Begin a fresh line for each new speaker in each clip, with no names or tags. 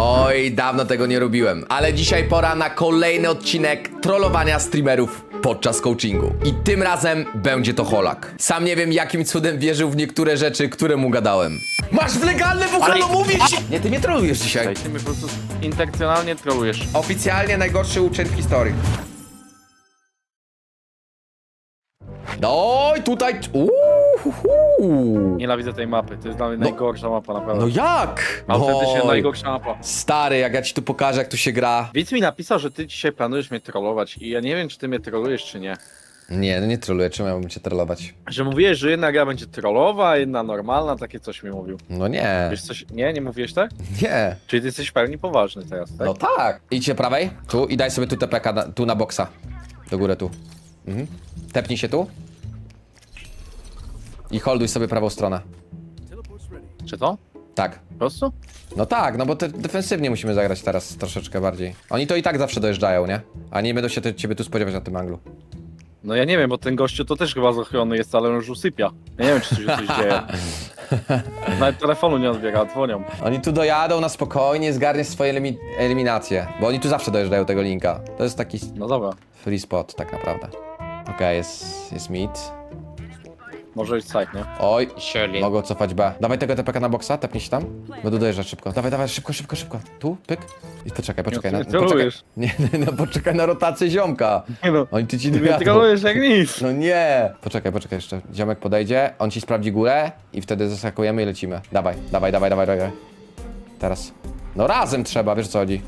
Oj, dawno tego nie robiłem, ale dzisiaj pora na kolejny odcinek trollowania streamerów podczas coachingu. I tym razem będzie to Holak. Sam nie wiem, jakim cudem wierzył w niektóre rzeczy, które mu gadałem. Masz w legalne w ogóle
Ale-
mówić! Nie, ty mnie trolujesz dzisiaj.
Ty mnie po prostu intencjonalnie trolujesz.
Oficjalnie najgorszy uczeń w historii. Oj, tutaj... Uuu.
Nienawidzę tej mapy, to jest dla mnie najgorsza mapa naprawdę.
No jak?
Autentycznie
Oj.
najgorsza mapa.
Stary, jak ja ci tu pokażę, jak tu się gra.
Widz mi napisał, że ty dzisiaj planujesz mnie trollować i ja nie wiem, czy ty mnie trollujesz, czy nie.
Nie, no nie troluję, czemu miałbym cię trollować?
Że mówiłeś, że jedna gra będzie trollowa, a jedna normalna, takie coś mi mówił.
No nie,
Wiesz coś? Nie, nie mówiłeś tak?
nie.
Czyli ty jesteś w pełni poważny teraz, tak?
No tak. Idźcie prawej, tu i daj sobie tu TPK, na, tu na boksa. Do góry tu. Mhm. Tepnij się tu. I holduj sobie prawą stronę.
Czy to?
Tak.
Po prostu?
No tak, no bo te, defensywnie musimy zagrać teraz troszeczkę bardziej. Oni to i tak zawsze dojeżdżają, nie? A nie będą się te, ciebie tu spodziewać na tym anglu.
No ja nie wiem, bo ten gościu to też chyba zachrony jest, ale on już usypia. Ja nie wiem, czy coś, coś dzieje. Nawet telefonu nie odbiera, dzwonią.
Oni tu dojadą na spokojnie, zgarnie swoje elimi eliminacje. Bo oni tu zawsze dojeżdżają tego linka. To jest taki
No dobra,
free spot tak naprawdę. Okej, jest, jest mid.
Może iść side, nie?
Oj,
Shirley.
mogą cofać B. Dawaj tego TPK na boksa, tepnij się tam. Będę dojeżdżać szybko. Dawaj, dawaj, szybko, szybko, szybko. Tu, pyk. I poczekaj, poczekaj.
Nie,
Na,
ty
poczekaj.
trolujesz.
Nie, no poczekaj na rotację ziomka.
Nie no,
Oni tu ci
ty mnie
dojadą.
trolujesz jak nic.
No nie! Poczekaj, poczekaj jeszcze. Ziomek podejdzie, on ci sprawdzi górę i wtedy zaskakujemy i lecimy. Dawaj, dawaj, dawaj, dawaj, dawaj. Teraz. No razem trzeba, wiesz o co chodzi.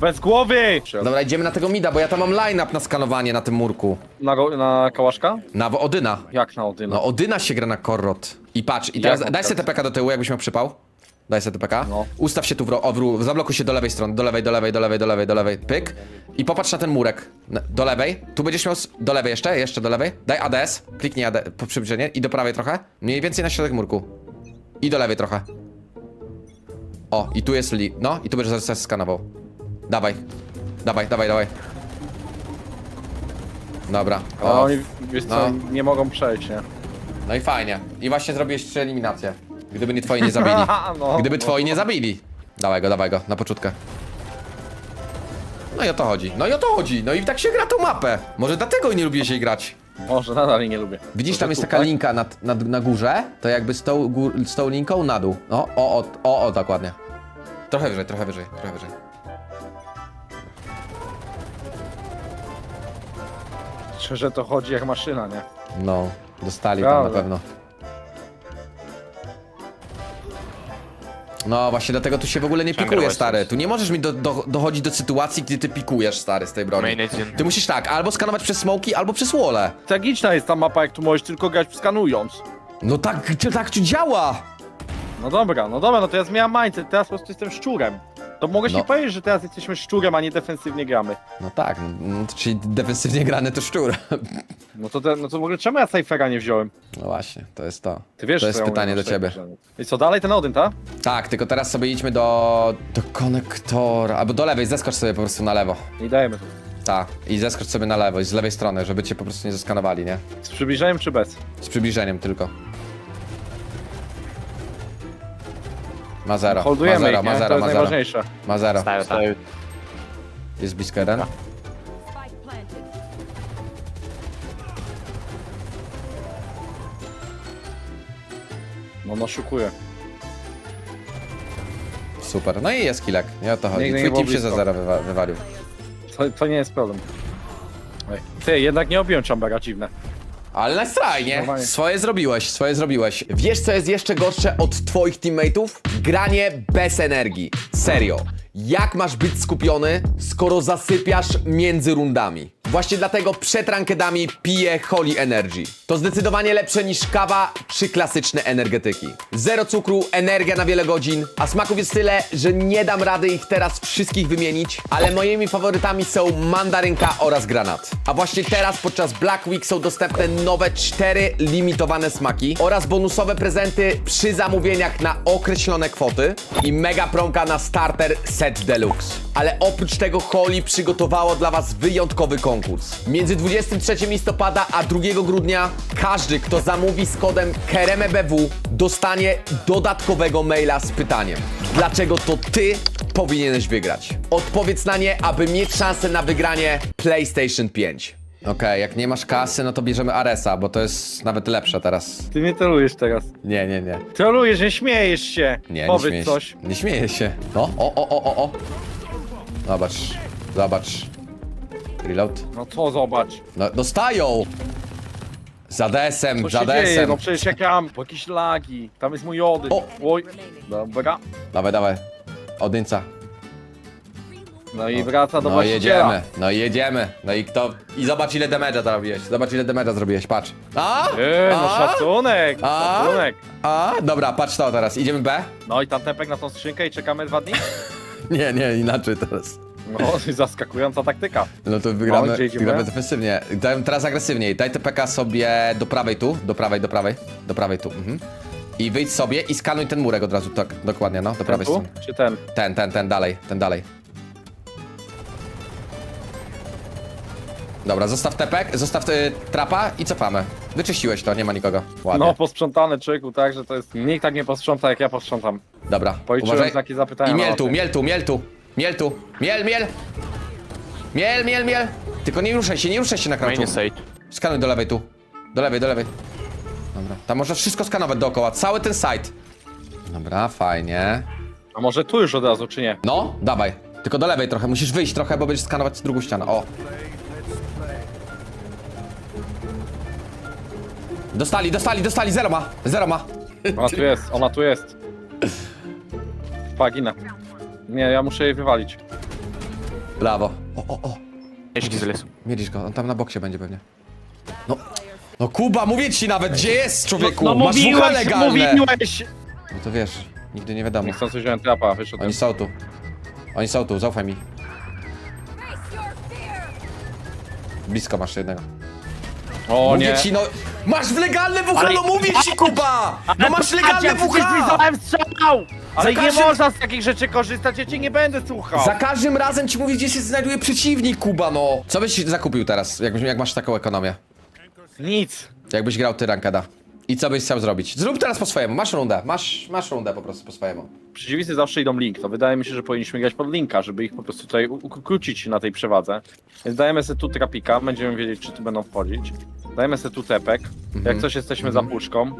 Bez głowy!
Dobra, idziemy na tego mida, bo ja tam mam line-up na skanowanie na tym murku.
Na, na kałaszka?
Na Odyna.
Jak na Odyna?
No Odyna się gra na korrot. I patrz, i teraz
Jak
daj sobie? TPK do tyłu, jakbyś miał przypał. Daj sobie TPK.
No.
Ustaw się tu w, ro- o, w ró- zablokuj się do lewej strony, do lewej, do lewej, do lewej, do lewej, do lewej, pyk. I popatrz na ten murek. Na- Do lewej. Tu będziesz miał, s- do lewej jeszcze, jeszcze do lewej. Daj ADS, kliknij AD, po przybliżenie i do prawej trochę. Mniej więcej na środek murku. I do lewej trochę. O, i tu jest li, no, i tu będziesz zaraz skanował. Dawaj, dawaj, dawaj, dawaj. Dobra. O,
oni, wiesz co,
No.
nie mogą przejść, nie?
no i fajnie. I właśnie zrobiłeś trzy eliminacje. Gdyby nie twoi nie zabili.
no,
Gdyby
no.
twoi nie zabili. Dawaj go, dawaj go, na poczutkę. No i o to chodzi. No i o to chodzi. No i tak się gra tą mapę. Może dlatego nie lubię się grać.
Może, nadal jej nie lubię.
Widzisz,
Może
tam jest
tu,
taka
tak?
linka na, na, na górze, to jakby z tą, gór, z tą linką na dół. O, o, o, o, o, dokładnie. Trochę wyżej, trochę wyżej, trochę wyżej.
Szczerze to chodzi jak maszyna, nie?
No, dostali tam na
Prawda.
pewno. No właśnie dlatego tu się w ogóle nie
Ciągle
pikuje,
właśnie.
stary. Tu nie możesz mi do, do, dochodzić do sytuacji, gdy ty pikujesz, stary, z tej broni.
Main engine.
Ty musisz tak, albo skanować przez smoki, albo przez wole.
Tragiczna jest ta mapa, jak tu możesz tylko grać skanując.
No tak, to tak tu działa!
No dobra, no dobra, no to ja zmieniam mindset, teraz po prostu jestem szczurem. To mogę
No.
ci powiedzieć, że teraz jesteśmy szczurem, a nie defensywnie gramy.
No tak, no, czyli defensywnie grany to szczur.
No to, te, no to w ogóle czemu ja Cyphera nie wziąłem?
No właśnie, to jest to.
Ty wiesz,
to jest
co ja
pytanie
mówię
do
o
ciebie.
I co, dalej ten Odyn, tak?
Tak, tylko teraz sobie idźmy do... do konektora, albo do lewej, zeskocz sobie po prostu na lewo.
I dajemy to.
Tak, i zeskocz sobie na lewo, i z lewej strony, żeby cię po prostu nie zaskanowali, nie?
Z przybliżeniem czy bez?
Z przybliżeniem tylko. Ma zero, ma
Holdujemy
zero,
ich,
ma
nie?
zero,
to jest
ma zero.
najważniejsze.
Ma zero.
Stają tam.
Jest blisko jeden.
Spike planted.
No, no szukuję.
Super. No i jest kilek, nie o to chodzi.
Nigdy nie
Twój
było
team się za
blisko.
zero wywa wywalił.
To, to nie jest problem. Ej. Ty, jednak nie obiłem Chambera, dziwne.
Ale na try, nie?
Normalnie.
Swoje zrobiłeś, swoje zrobiłeś. Wiesz, co jest jeszcze gorsze od twoich teammateów? Granie bez energii. Serio. Jak masz być skupiony, skoro zasypiasz między rundami? Właśnie dlatego przed rankedami piję Holy Energy. To zdecydowanie lepsze niż kawa czy klasyczne energetyki. Zero cukru, energia na wiele godzin, a smaków jest tyle, że nie dam rady ich teraz wszystkich wymienić, ale moimi faworytami są mandarynka oraz granat. A właśnie teraz podczas Black Week są dostępne nowe cztery limitowane smaki oraz bonusowe prezenty przy zamówieniach na określone kwoty i mega promka na starter set deluxe. Ale oprócz tego Holy przygotowało dla was wyjątkowy konkurs. Konkurs. Między 23 listopada a 2 grudnia każdy, kto zamówi z kodem KEREMEBW dostanie dodatkowego maila z pytaniem. Dlaczego to ty powinieneś wygrać? Odpowiedz na nie, aby mieć szansę na wygranie PlayStation 5. Okej, jak nie masz kasy, no to bierzemy Aresa, bo to jest nawet lepsze teraz.
Ty mnie trolujesz teraz.
Nie, nie, nie.
Trolujesz, nie śmiejesz się.
Nie, nie
Powiedz
śmieję
coś.
się. Nie śmieję się. O, o, o, o, o, o. Zobacz, zobacz. Reload.
No co zobacz.
No, dostają! Za desem,
Co
za
dzieje?
desem.
No przecież jak ja mam jakieś lagi. Tam jest mój jody.
O!
Oj. Dobra.
Dawaj, dawaj. Odyńca.
No i wraca do
No
właściciela.
jedziemy, no i jedziemy. No i kto... I zobacz ile damage'a zrobiłeś. Zobacz ile damage'a zrobiłeś, patrz. A?
Eee, no
A?
szacunek,
A?
szacunek.
A? Dobra, patrz to teraz. Idziemy B?
No i tam tepek na tą skrzynkę i czekamy dwa dni?
Nie, nie, inaczej teraz.
No, zaskakująca taktyka.
No to wygramy,
gdzie idziemy?
wygramy defensywnie. Daj, teraz agresywniej. Daj TPK sobie do prawej tu, do prawej, do prawej, do prawej tu. Mhm. I wyjdź sobie i skanuj ten murek od razu, tak, dokładnie, no, do prawej
tu?
strony.
Czy ten?
Ten, ten, ten dalej, ten dalej. Dobra, zostaw tepek, zostaw y, trapa i cofamy. Wyczyściłeś to, nie ma nikogo. Ładnie.
No, posprzątany człowieku, tak, że to jest... Nikt tak nie posprząta, jak ja posprzątam.
Dobra,
Policzyłem znaki zapytania
I
na
miel tu, miel tu, miel tu, miel tu, miel, miel. Miel, miel, miel. Tylko nie ruszaj się, nie ruszaj się na kraczu.
Main side.
Skanuj do lewej tu. Do lewej, do lewej. Dobra, tam można wszystko skanować dookoła, cały ten site. Dobra, fajnie.
A może tu już od razu, czy nie?
No, dawaj. Tylko do lewej trochę, musisz wyjść trochę, bo będziesz skanować drugą ścianę. O. Dostali, dostali, dostali, zero ma, zero ma.
Ona tu jest, ona tu jest. Pagina. Nie, ja muszę jej wywalić.
Brawo. O, o, o.
Jeśli z lesu.
Mielisz go, on tam na boksie będzie pewnie. No. No Kuba, mówię ci nawet, gdzie jest człowieku?
No
Masz WH
mówiłeś,
legalne.
mówiłeś!
No to wiesz, nigdy nie wiadomo.
Niechcący wziąłem trapa, wyszedł.
Oni są tu. Oni są tu, zaufaj mi. Blisko masz jednego.
O
mówię
nie.
ci, no. Masz w legalne WH,
Ale-
no mówię ci, Kuba! No masz legalne
ja przecież strzał! Ale
Za
nie
każdym-
można z takich rzeczy korzystać, ja cię nie będę słuchał.
Za każdym razem ci mówię, gdzie się znajduje przeciwnik, Kuba, no. Co byś zakupił teraz, jak, jak masz taką ekonomię?
Nic.
Jakbyś grał ty rankeda. I co byś chciał zrobić? Zrób teraz po swojemu, masz rundę, masz, masz rundę po prostu po swojemu.
Przeciwnicy zawsze idą link, to wydaje mi się, że powinniśmy grać pod linka, żeby ich po prostu tutaj u- ukrócić na tej przewadze. Więc dajemy sobie tu trapika, będziemy wiedzieć, czy tu będą wchodzić. Dajemy sobie tu tepek, jak coś jesteśmy za puszką.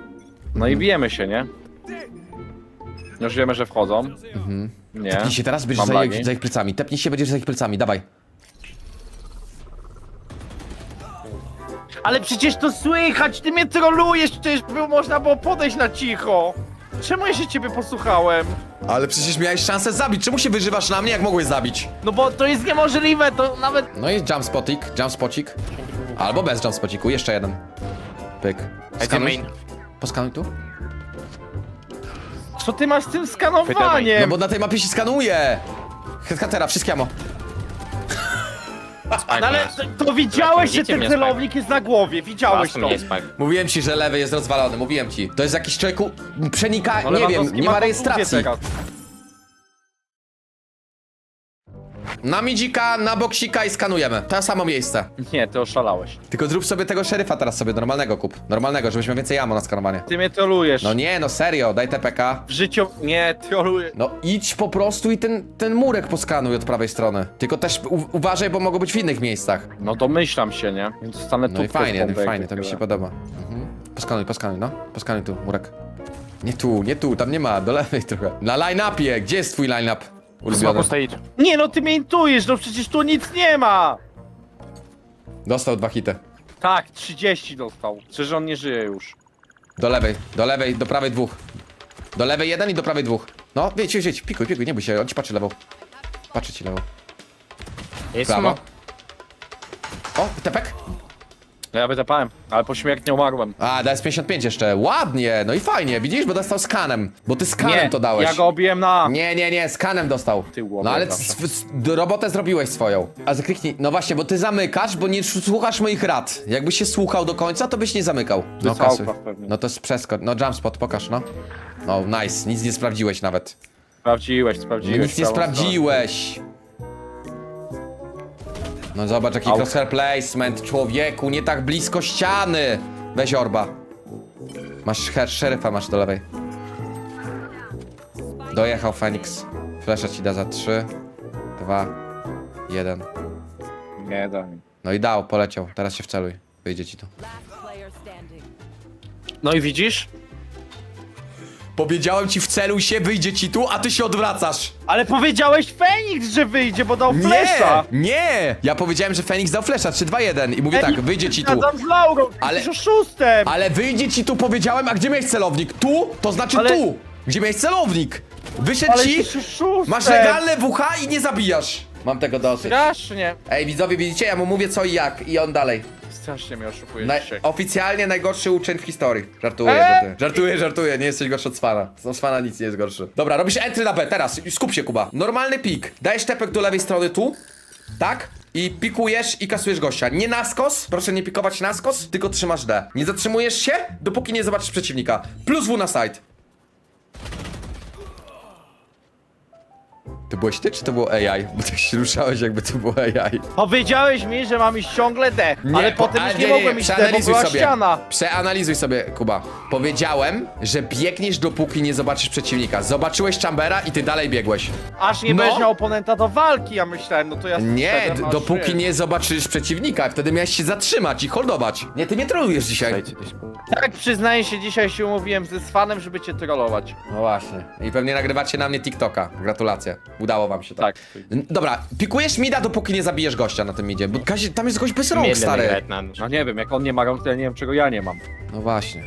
No i bijemy się, nie? Już wiemy, że wchodzą. Nie.
Tepnij się teraz, będziesz
Mam
za
lagi.
ich, za ich plecami. Tepnij się, będziesz za ich plecami, dawaj.
Ale przecież to słychać, ty mnie trolujesz, przecież było, można było podejść na cicho. Czemu ja się ciebie posłuchałem?
Ale przecież miałeś szansę zabić, czemu się wyżywasz na mnie, jak mogłeś zabić?
No bo to jest niemożliwe, to nawet...
No i jump spotik, jump spocik. Albo bez jump spociku, jeszcze jeden. Pyk.
Idę main.
Poskanuj tu.
Co ty masz z tym skanowaniem?
No bo na tej mapie się skanuje. Headhuntera, wszystkie amo.
No ale to, to widziałeś, że
Widzicie
ten
mnie,
celownik jest na głowie, widziałeś to.
nie jest pak.
Mówiłem ci, że lewy jest rozwalony, mówiłem ci. To jest jakiś człowieku, przenika,
No
nie wiem,
Lewandowski
nie ma rejestracji.
teraz.
Na midzika, na boksika i skanujemy. To samo miejsce.
Nie, ty oszalałeś.
Tylko zrób sobie tego szeryfa teraz sobie, normalnego kup. Normalnego, żebyś miał więcej amo na skanowanie.
Ty mnie trolujesz.
No nie, no serio, daj TPK.
W życiu... Nie, trolujesz.
No idź po prostu i ten, ten murek poskanuj od prawej strony. Tylko też u, uważaj, bo mogą być w innych miejscach.
No domyślam się, nie? Więc dostanę
No i
tubkę
fajnie, no i fajnie, to mi się podoba. Mhm. Poskanuj, poskanuj, no. Poskanuj tu, murek. Nie tu, nie tu, tam nie ma, do lewej trochę. Na line-upie, gdzie jest twój line-up? Ulubiony.
Smoku stage.
Nie no, ty mnie intujesz, no przecież tu nic nie ma!
Dostał dwa hity.
Tak, 30 dostał. Przecież on nie żyje już.
Do lewej, do lewej, do prawej dwóch. Do lewej jeden i do prawej dwóch. No, wieć, wieć, wieć, pikuj, pikuj, nie bój się, on ci patrzy lewą. Patrzy ci lewą.
Jest
Prawo.
smok.
O, tepek?
No ja wytepałem, ale pośmiertnie umarłem.
A, dałeś 55 jeszcze, ładnie, no i fajnie, widzisz, bo dostał skanem. Bo ty skanem
Nie,
to dałeś.
ja go obiłem na...
Nie, nie, nie, skanem dostał. No ale robotę zrobiłeś swoją. A zakliknij. No właśnie, bo ty zamykasz, bo nie słuchasz moich rad. Jakbyś się słuchał do końca, to byś nie zamykał. No kasuj.
pewnie.
No to jest przeskok. No jump spot, pokaż, no. No nice, nic nie sprawdziłeś nawet.
Sprawdziłeś,
No,
sprawdziłeś.
nic nie
całą
sprawdziłeś. No zobacz jaki
Au.
crosshair placement, człowieku, nie tak blisko ściany. Weź orba. Masz her- szeryfa, masz do lewej. Dojechał Fenix. Flesza ci da za 3, 2, 1.
Nie, da mi.
No i dał, poleciał. Teraz się wceluj. Wyjdzie ci to.
No i widzisz?
Powiedziałem ci wceluj się, wyjdzie ci tu, a ty się odwracasz.
Ale powiedziałeś Feniks, że wyjdzie, bo dał flesza!
Nie, nie! Ja powiedziałem, że Fenix dał flesza 3, 2, 1 i mówię tak, wyjdzie ci tu.
Zgadzam z Laurą,
Ale-
ale... oszustem!
Ale wyjdzie ci tu, powiedziałem, a gdzie miałeś celownik? Tu? To znaczy
Ale-
tu! Gdzie miałeś celownik? Wyszedł
Ale
ci,
jesteś oszustem!
masz legalne WH i nie zabijasz. Mam tego dosyć.
Strasznie.
Ej, widzowie, widzicie? Ja mu mówię co i jak i on dalej.
Strasznie mnie oszukujesz
Na,
dzisiaj.
oficjalnie najgorszy uczeń w historii. Żartuję,
Eee!
żartuję. Żartuję, żartuję, nie jesteś gorszy od Swana. Z Swana nic nie jest gorszy. Dobra, robisz entry na B, teraz. Skup się, Kuba. Normalny pik. Dajesz tepek do lewej strony tu, tak? I pikujesz i kasujesz gościa. Nie na skos, proszę nie pikować na skos, tylko trzymasz D. Nie zatrzymujesz się, dopóki nie zobaczysz przeciwnika. Plus W na side. To byłeś ty, czy to było AI? Bo tak się ruszałeś, jakby to było AI.
Powiedziałeś mi, że mam iść ciągle D, ale
po-
potem
ale
już nie, mogłem iść D, bo
przeanalizuj
była
sobie.
ściana.
Przeanalizuj sobie, Kuba. Powiedziałem, że biegniesz dopóki nie zobaczysz przeciwnika. Zobaczyłeś Chambera i ty dalej biegłeś.
Aż nie
No.
będziesz miał oponenta do walki, ja myślałem, no to ja
Nie, d- dopóki nie zobaczysz przeciwnika. Wtedy miałeś się zatrzymać i holdować. Nie, ty mnie trolujesz dzisiaj.
Tak, przyznaję się, dzisiaj się umówiłem ze Swanem, żeby cię trollować.
No właśnie. I pewnie nagrywacie na mnie TikToka. Gratulacje. Udało wam się to.
Tak.
N- Dobra, pikujesz mida, dopóki nie zabijesz gościa na tym midzie. Bo Kazie, tam jest gość bez rąk, stary.
na nóż.
No nie wiem, jak on nie ma rąk, to ja nie wiem, czego ja nie mam.
No właśnie.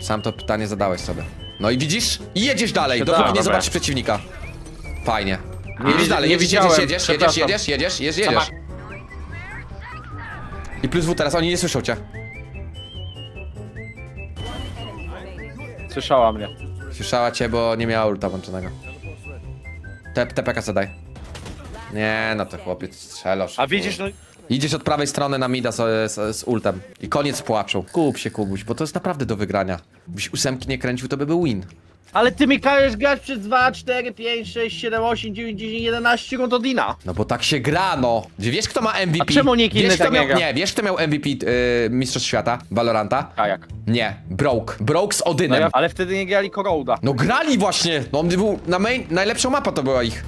Sam to pytanie zadałeś sobie. No i widzisz? I jedziesz dalej,
Się
dopóki
da,
nie
dobra.
zobaczysz przeciwnika. Fajnie.
Nie
jedziesz
widzi-
dalej,
nie
jedziesz,
widziałem,
jedziesz, jedziesz, jedziesz,
przepraszam.
jedziesz, jedziesz, jedziesz, jedziesz. I plus W teraz, oni nie słyszą cię.
Słyszała mnie.
Słyszała cię, bo nie miała ulta włączonego. Te, TPK zadaj. Nie, no to chłopiec strzelasz.
A widzisz, no
Idziesz od prawej strony na mida z, z, z ultem. I koniec płaczu. Kup się, Kubuś, bo to jest naprawdę do wygrania. Byś ósemki nie kręcił, to by był win.
Ale ty mi każesz grać przez 2, 4, 5, 6, 7, 8, 9, 10, 11 rund od Dina.
No bo tak się gra, no. Wiesz kto ma MVP?
A czemu nikt inny
wiesz, kto
tak nie
miał,
gra?
Nie, wiesz kto miał MVP yy, Mistrzostw Świata? Valoranta?
A jak?
Nie, Broke. Broke z
No
Odynem.
ja,
No,
ale wtedy nie grali Korouda.
grali właśnie! No on był na main, najlepszą mapa to była ich.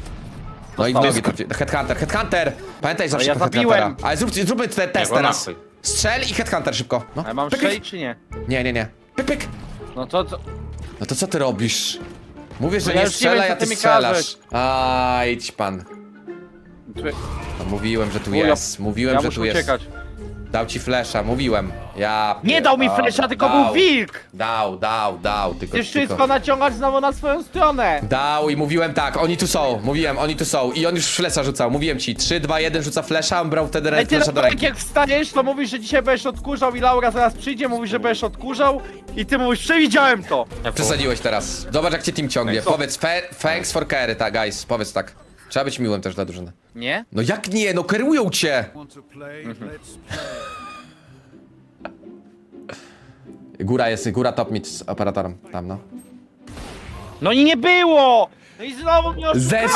No i w nogi trafi- Headhunter, Headhunter! Pamiętaj zawsze
ja
Headhuntera.
zabiłem.
Ale zrób, zróbmy te test
go
teraz. Strzel i Headhunter szybko. No.
Ale mam
pyk,
czy nie?
Nie, nie, nie. Pyk, pyk.
No to, to
No to co ty robisz? Mówię, że
No ja
nie
już nie
strzelaj,
wiem,
a
co
ty
ty mi
strzelasz. A, idź pan.
tu
No mówiłem, że tu jest. Mówiłem,
ja
że
muszę
tu jest.
uciekać.
Dał ci flesza, mówiłem. Ja.
Nie dał mi
pierdolę.
flesza, tylko
Dał.
był wilk!
Dał, dał, dał, tylko,
Chcesz wszystko
tylko.
naciągać znowu na swoją stronę!
Dał i mówiłem tak, oni tu są, mówiłem, oni tu są i on już flesza rzucał, mówiłem ci, 3, 2, 1 rzuca flesza, on brał wtedy
Ej,
rękę
ty
flesza do
na
ręki.
jak wstajesz, to mówisz, że dzisiaj będziesz odkurzał i Laura zaraz przyjdzie, mówisz, że będziesz odkurzał i ty mówisz, przewidziałem to!
Przesadziłeś teraz, zobacz jak cię team ciągnie, powiedz, fe, thanks for carry, tak guys, powiedz tak. Trzeba być miłym też dla drużyny.
Nie?
No jak nie, no kierują cię!
Want to play? Let's play.
Góra jest, góra top mid z operatorem, tam no.
No i nie było! No i znowu mnie oszukałeś!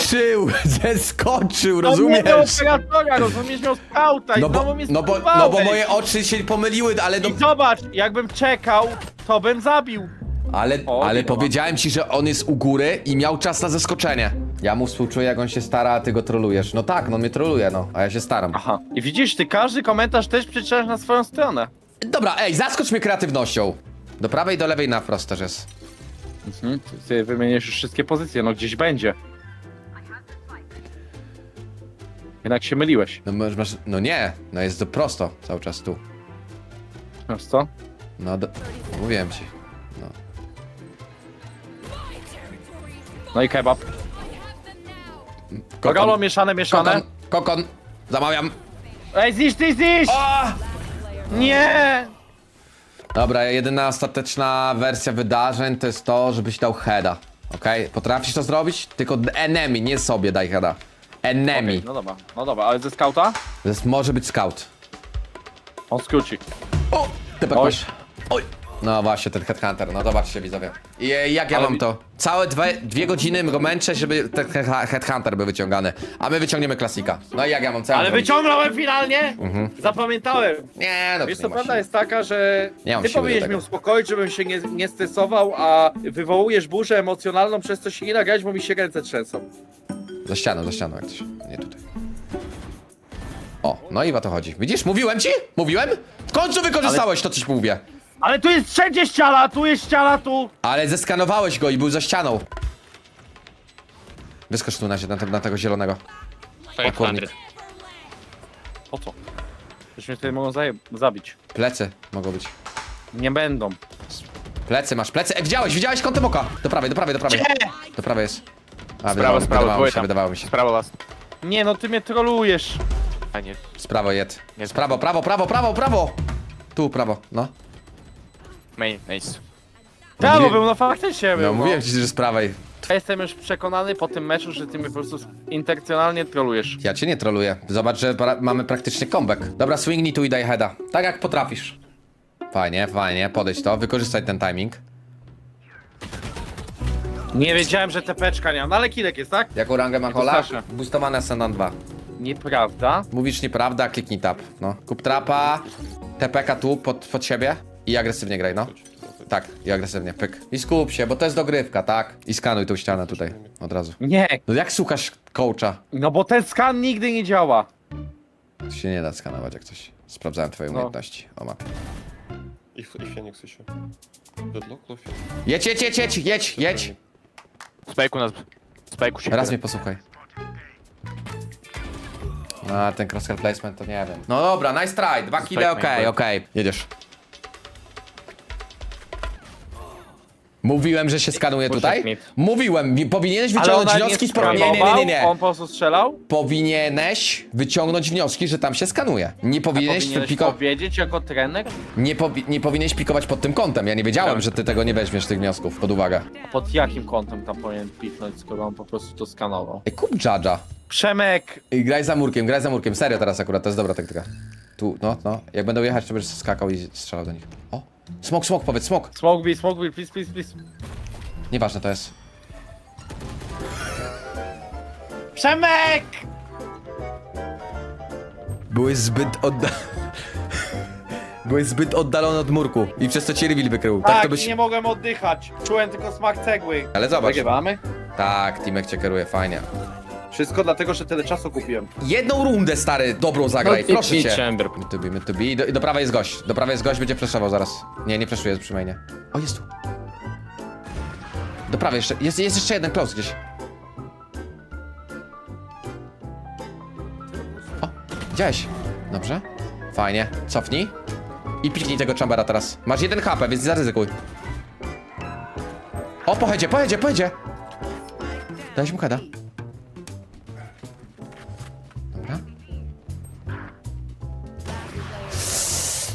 Zeskoczył! Zeskoczył,
No
rozumiesz?
operatora, rozumiesz, miał skauta i
No bo,
znowu mnie
no, bo, no bo moje oczy się pomyliły, ale no...
I zobacz, jakbym czekał, to bym zabił.
Ale,
O,
ale powiedziałem ci, że on jest u góry i miał czas na zaskoczenie. Ja mu współczuję, jak on się stara, a ty go trolujesz. No tak, no on mnie troluje, no, a ja się staram.
Aha. I widzisz, ty każdy komentarz też przeczytasz na swoją stronę.
Dobra, ej, zaskocz mnie kreatywnością. Do prawej, do lewej, na wprost też jest.
Mhm. Ty, ty wymienisz już wszystkie pozycje, no gdzieś będzie. Jednak się myliłeś.
No, masz, masz, no nie, no jest to prosto cały czas tu.
Wiesz co?
No, do, mówiłem ci. No.
No i kebab.
Kokon,
Rolo mieszane, mieszane.
kokon, kokon, zamawiam.
Ej, zniszcz, ty zniszcz! Nie!
Dobra, jedyna ostateczna wersja wydarzeń to jest to, żebyś dał heada. Okej? Potrafisz to zrobić? Tylko enemy, nie sobie daj heada. Enemy.
Okej, no dobra, no dobra, ale ze skauta?
To jest, może być scout.
On skróci.
O! Tepek
Oj.
masz. Oj! No właśnie, ten headhunter, no zobaczcie widzowie. I e, jak ja
Ale
mam to? Całe dwie, dwie godziny go męczę, żeby ten he- headhunter był wyciągany. A my wyciągniemy klasika. No i jak ja mam całe
Ale wyciągnąłem finalnie! Zapamiętałem!
Nie, no
Wiesz
to
co, prawda jest taka, że
Nie mam
ty
siły do
powinieneś
tego.
mnie uspokoić, żebym się nie, nie stresował, a wywołujesz burzę emocjonalną, przez co się nie nagrać, bo mi się ręce trzęsą.
Za ścianą, za ścianą jak coś. Nie tutaj. O, no i o to chodzi. Widzisz, mówiłem ci? Mówiłem? W końcu wykorzystałeś to, coś mówię.
Ale tu jest wszędzie ściana, tu jest ściana, tu!
Ale zeskanowałeś go i był za ścianą. Wyskocz tu na, na, te- na tego zielonego.
500.
Po co? Już mnie tutaj mogą zaje- zabić.
Plecy mogą być.
Nie będą.
Plecy masz, plecy. E, widziałeś, widziałeś kątem oka. Do prawej, do prawej, do prawej. Do prawej jest. A,
Sprawa,
wydawało,
sprawa,
wydawało mi
były
się,
tam.
wydawało mi się.
Sprawa.
Nie no, ty mnie trolujesz.
A nie.
Z prawo jed.
Nie,
Z prawo, prawo, prawo, prawo, prawo. Tu, prawo, no.
Main, nice.
Prawo
Mówię-
był, no faktycznie
No
był.
mówiłem ci, że z prawej.
Ja jestem już przekonany po tym meczu, że ty mnie po prostu intencjonalnie trolujesz.
Ja cię nie troluję. Zobacz, że pra- mamy praktycznie comeback. Dobra, swingnij tu i daj heada. Tak jak potrafisz. Fajnie, fajnie, podejdź to, wykorzystaj ten timing.
Nie wiedziałem, że tepeczka nie mam, no ale kilek jest, tak?
Jaką rangę ma Hola? Boostowane Ascendant 2.
Nieprawda.
Mówisz nieprawda, kliknij tab. No. Kup trapa, TPK tu pod, pod siebie i agresywnie graj, no. Tak, i agresywnie, pyk. I skup się, bo to jest dogrywka, tak? I skanuj tą ścianę tutaj, od razu.
Nie,
No jak słuchasz coacha?
no bo ten skan nigdy nie działa.
To się nie da skanować jak coś. Sprawdzałem twoje
No.
umiejętności. O mapie.
И, Ф- и Феникс еще. Дедлок, Лофи.
Jedź, jedź, jedź, jedź, jedź, jedź.
Spajku nas. Spajku się.
Raz mnie posłuchaj. A, ten crosshair placement to nie wiem. No dobra, nice try. Dwa kile,
Spike
okej,
main
okej. Jedziesz. Mówiłem, że się skanuje tutaj? Mówiłem, powinieneś wyciągnąć
ona nie
wnioski z pro... Nie, nie, nie, nie, nie.
on po prostu strzelał?
Powinieneś wyciągnąć wnioski, że tam się skanuje. Nie powinieneś,
Powinieneś
piko...
powiedzieć jako trener?
nie, powi... nie powinieneś pikować pod tym kątem. Ja nie wiedziałem,
Tak.
że ty tego nie weźmiesz, tych wniosków, pod uwagę.
Pod jakim kątem tam powinien piknąć, skoro on po prostu to skanował?
Ej, kup Jadża.
Przemek!
I graj za murkiem, graj za murkiem. Serio teraz akurat, to jest dobra taktyka. Tu, no, no. Jak będą jechać, to będziesz skakał i strzelał do nich. O! Smok, smok, powiedz, smok!
Smoke B, smoke B, please, please, please.
Nieważne to jest.
Przemek!
Byłeś zbyt odda... Byłeś zbyt oddalony od murku i przez to cię reveal wykrył. Tak,
Tak,
to byś...
nie mogłem oddychać. Czułem tylko smak cegły.
Ale zobacz.
Wygrywamy?
Tak, Timek cię kieruje, fajnie.
Wszystko dlatego, że tyle czasu kupiłem.
Jedną rundę, stary, dobrą zagraj,
No,
proszę cię.
chamber.
My to be, my to be. I do, I do prawej jest gość. Do prawej jest gość, będzie flashował zaraz. Nie, nie flashuje przy mainie. O, jest tu. Do prawej jeszcze, jest, jest jeszcze jeden close gdzieś. O, widziałeś. Dobrze. Fajnie. Cofnij. I piknij tego chambera teraz. Masz jeden HP, więc zaryzykuj. O, pojedzie, pojedzie, pojedzie. Dałeś mu heada.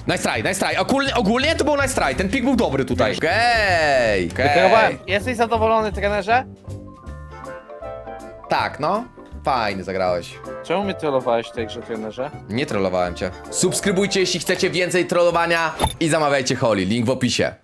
Nice try, nice try. Ogólnie, ogólnie to był nice try. Ten pik był dobry tutaj. Okej, okej.
Jesteś zadowolony, trenerze?
Tak, no. Fajnie zagrałeś.
Czemu mnie trollowałeś w tej grze, trenerze?
Nie trollowałem cię. Subskrybujcie, jeśli chcecie więcej trollowania i zamawiajcie Holly. Link w opisie.